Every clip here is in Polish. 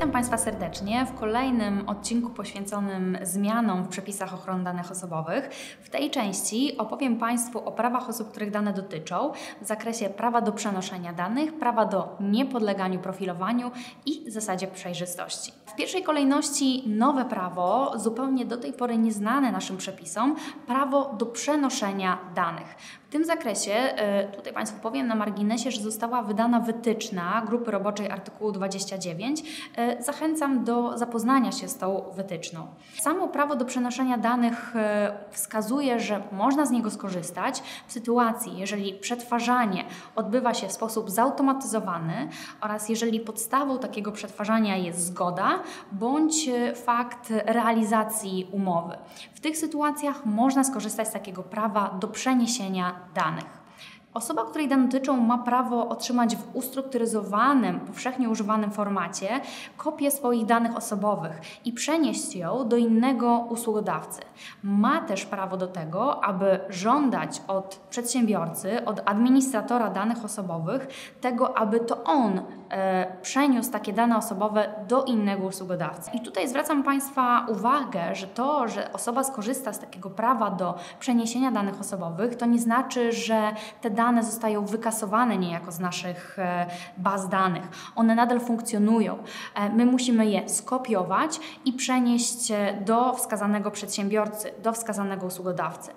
Witam Państwa serdecznie w kolejnym odcinku poświęconym zmianom w przepisach ochrony danych osobowych. W tej części opowiem Państwu o prawach osób, których dane dotyczą w zakresie prawa do przenoszenia danych, prawa do niepodleganiu profilowaniu i zasadzie przejrzystości. W pierwszej kolejności nowe prawo, zupełnie do tej pory nieznane naszym przepisom, prawo do przenoszenia danych. W tym zakresie, e, tutaj Państwu powiem na marginesie, że została wydana wytyczna grupy roboczej artykułu 29. E, zachęcam do zapoznania się z tą wytyczną. Samo prawo do przenoszenia danych e, wskazuje, że można z niego skorzystać w sytuacji, jeżeli przetwarzanie odbywa się w sposób zautomatyzowany oraz jeżeli podstawą takiego przetwarzania jest zgoda bądź fakt realizacji umowy. W tych sytuacjach można skorzystać z takiego prawa do przeniesienia danych. Osoba, której dane dotyczą, ma prawo otrzymać w ustrukturyzowanym, powszechnie używanym formacie kopię swoich danych osobowych i przenieść ją do innego usługodawcy. Ma też prawo do tego, aby żądać od przedsiębiorcy, od administratora danych osobowych tego, aby to on przeniósł takie dane osobowe do innego usługodawcy. I tutaj zwracam Państwa uwagę, że to, że osoba skorzysta z takiego prawa do przeniesienia danych osobowych, to nie znaczy, że te dane zostają wykasowane niejako z naszych e, baz danych. One nadal funkcjonują. E, my musimy je skopiować i przenieść e, do wskazanego przedsiębiorcy, do wskazanego usługodawcy.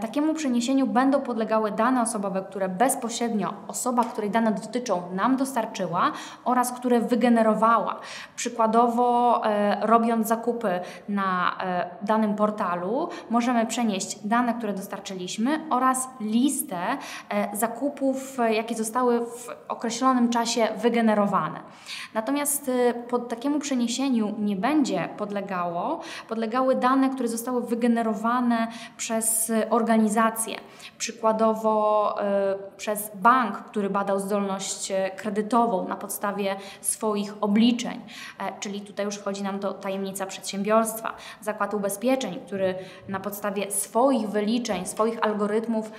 Takiemu przeniesieniu będą podlegały dane osobowe, które bezpośrednio osoba, której dane dotyczą, nam dostarczyła oraz które wygenerowała. Przykładowo, robiąc zakupy na danym portalu, możemy przenieść dane, które dostarczyliśmy oraz listę E, zakupów, e, jakie zostały w określonym czasie wygenerowane. Natomiast e, pod takiemu przeniesieniu nie będzie podlegało, podlegały dane, które zostały wygenerowane przez organizację, przykładowo przez bank, który badał zdolność kredytową na podstawie swoich obliczeń, czyli tutaj już wchodzi nam to tajemnica przedsiębiorstwa, zakład ubezpieczeń, który na podstawie swoich wyliczeń, swoich algorytmów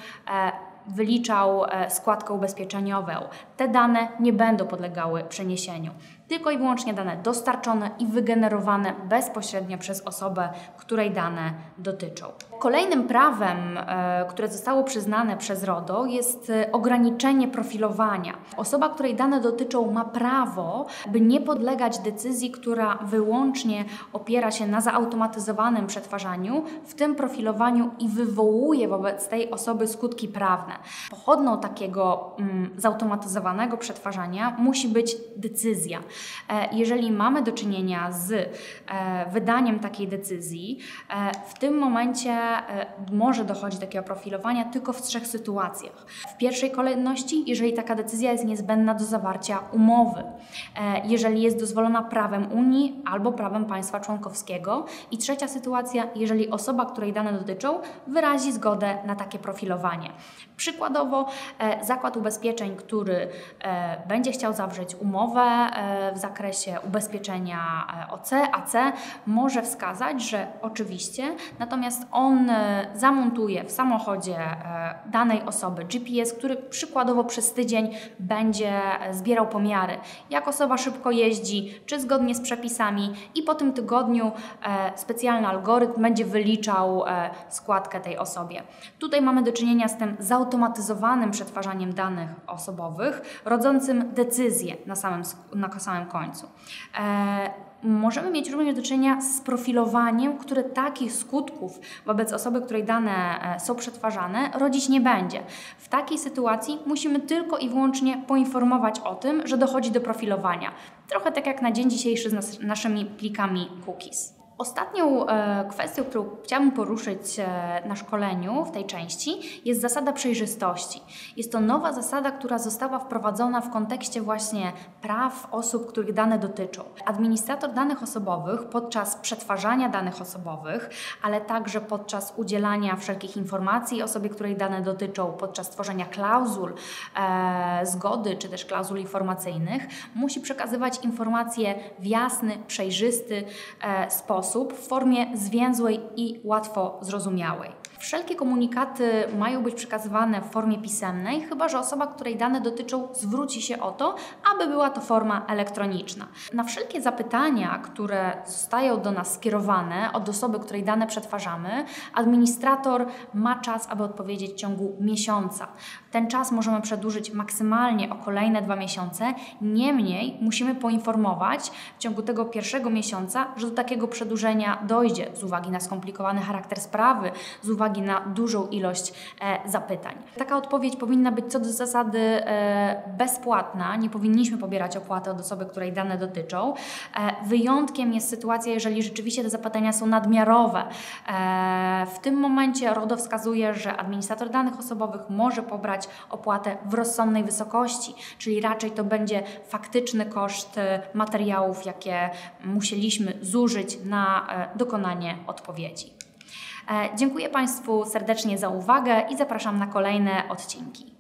wyliczał e, składkę ubezpieczeniową. Te dane nie będą podlegały przeniesieniu tylko i wyłącznie dane dostarczone i wygenerowane bezpośrednio przez osobę, której dane dotyczą. Kolejnym prawem, e, które zostało przyznane przez RODO jest e, ograniczenie profilowania. Osoba, której dane dotyczą ma prawo, by nie podlegać decyzji, która wyłącznie opiera się na zautomatyzowanym przetwarzaniu, w tym profilowaniu i wywołuje wobec tej osoby skutki prawne. Pochodną takiego mm, zautomatyzowanego przetwarzania musi być decyzja. E, jeżeli mamy do czynienia z e, wydaniem takiej decyzji, e, w tym momencie może dochodzić do takiego profilowania tylko w trzech sytuacjach. W pierwszej kolejności, jeżeli taka decyzja jest niezbędna do zawarcia umowy, jeżeli jest dozwolona prawem Unii albo prawem państwa członkowskiego. I trzecia sytuacja, jeżeli osoba, której dane dotyczą, wyrazi zgodę na takie profilowanie. Przykładowo, zakład ubezpieczeń, który będzie chciał zawrzeć umowę w zakresie ubezpieczenia e, OC, AC może wskazać, że oczywiście, natomiast on e, zamontuje w samochodzie e, danej osoby GPS, który przykładowo przez tydzień będzie zbierał pomiary, jak osoba szybko jeździ, czy zgodnie z przepisami i po tym tygodniu specjalny algorytm będzie wyliczał składkę tej osobie. Tutaj mamy do czynienia z tym zautomatyzowanym przetwarzaniem danych osobowych, rodzącym decyzję na samym, na samym końcu. E, możemy mieć również do czynienia z profilowaniem, które takich skutków wobec osoby, której dane e, są przetwarzane, rodzić nie będzie. W takiej sytuacji musimy tylko i wyłącznie poinformować o tym, że dochodzi do profilowania. Trochę tak jak na dzień dzisiejszy z nas, naszymi plikami cookies. Ostatnią e, kwestią, którą chciałabym poruszyć e, na szkoleniu w tej części jest zasada przejrzystości. Jest to nowa zasada, która została wprowadzona w kontekście właśnie praw osób, których dane dotyczą. Administrator danych osobowych podczas przetwarzania danych osobowych, ale także podczas udzielania wszelkich informacji osobie, której dane dotyczą, podczas tworzenia klauzul e, zgody czy też klauzul informacyjnych, musi przekazywać informacje w jasny, przejrzysty e, sposób w formie zwięzłej i łatwo zrozumiałej. Wszelkie komunikaty mają być przekazywane w formie pisemnej, chyba że osoba, której dane dotyczą, zwróci się o to, aby była to forma elektroniczna. Na wszelkie zapytania, które zostają do nas skierowane od osoby, której dane przetwarzamy, administrator ma czas, aby odpowiedzieć w ciągu miesiąca. Ten czas możemy przedłużyć maksymalnie o kolejne dwa miesiące. Niemniej musimy poinformować w ciągu tego pierwszego miesiąca, że do takiego przedłużenia dojdzie z uwagi na skomplikowany charakter sprawy, z uwagi na dużą ilość e, zapytań. Taka odpowiedź powinna być co do zasady e, bezpłatna. Nie powinniśmy pobierać opłaty od osoby, której dane dotyczą. E, wyjątkiem jest sytuacja, jeżeli rzeczywiście te zapytania są nadmiarowe. W tym momencie RODO wskazuje, że administrator danych osobowych może pobrać opłatę w rozsądnej wysokości, czyli raczej to będzie faktyczny koszt materiałów, jakie musieliśmy zużyć na dokonanie odpowiedzi. E, Dziękuję Państwu serdecznie za uwagę i zapraszam na kolejne odcinki.